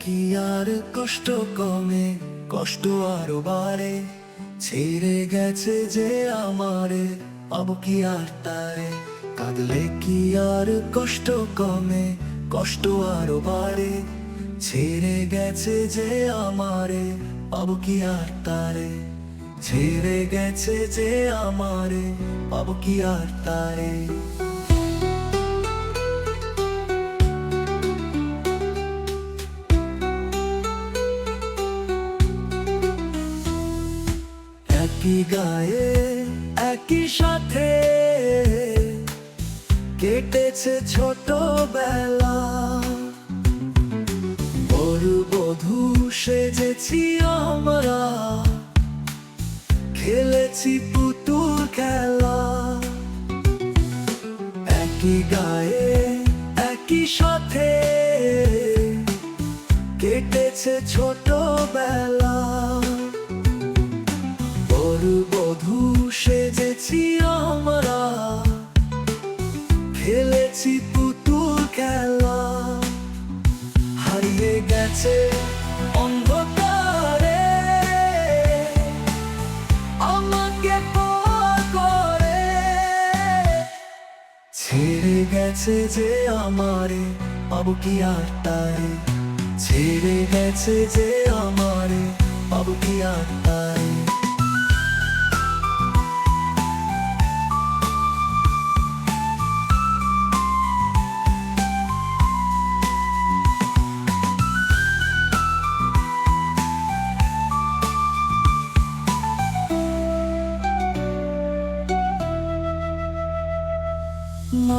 কি আর কষ্ট কমে? কষ্ট আরও বাড়ে। ছেড়ে গেছে যে আমারে, পাবো কি আর তারে? কাঁদলে কি আর কষ্ট কমে? কষ্ট আরও বাড়ে। ছেড়ে গেছে যে আমারে, পাবো কি আর তারে? ছেড়ে গেছে যে আমারে, পাবো কি আর তারে? একই গায়ে, একই সাথে কেটেছে ছোটবেলা। বড় বধূ সেজেছি আমরা, খেলেছি পুতুল খেলা। একই গায়ে খেলেছি পুতুল খেলা। হারিয়ে গেছে অন্ধকারে। আমাকে করে। ছেড়ে গেছে যে আমারে, পাবো কি আর তারে? ছেড়ে গেছে যে আমারে, পাবো কি আর তারে?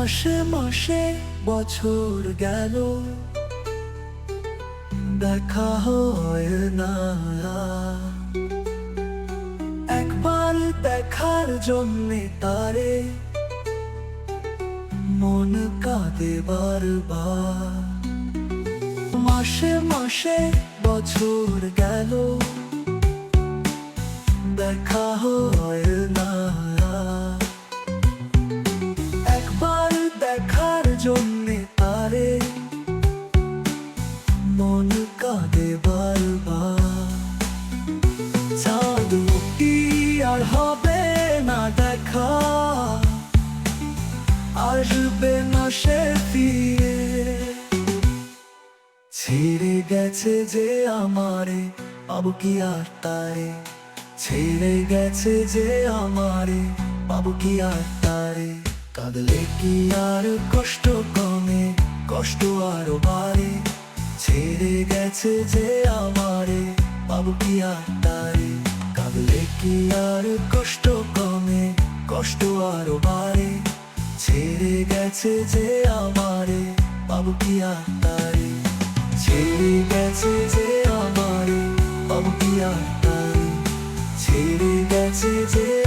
মাসে মাসে বছর গেল। দেখা হয় না। একবার দেখার জন্যে তারে মন কাঁদে বারবার। মাসে মাসে বছর গেল। দেখা আসবে না সে ফিরে। ছেড়ে গেছে যে আমারে, পাবো কি আর তারে? ছেড়ে গেছে যে আমারে, পাবো কি আর তারে? কাঁদলে কি আর কষ্ট কমে, কষ্ট আরও বাড়ে? ছেড়ে গেছে যে আমারে, পাবো কি আর তারে? কাঁদলে কি আর কষ্ট কমে, কষ্ট আরও বাড়ে? ছেড়ে গেছে যে আমারে বাবু কি আর ছেড়ে গেছে যে আমারে বাবু কি ছেড়ে গেছে যে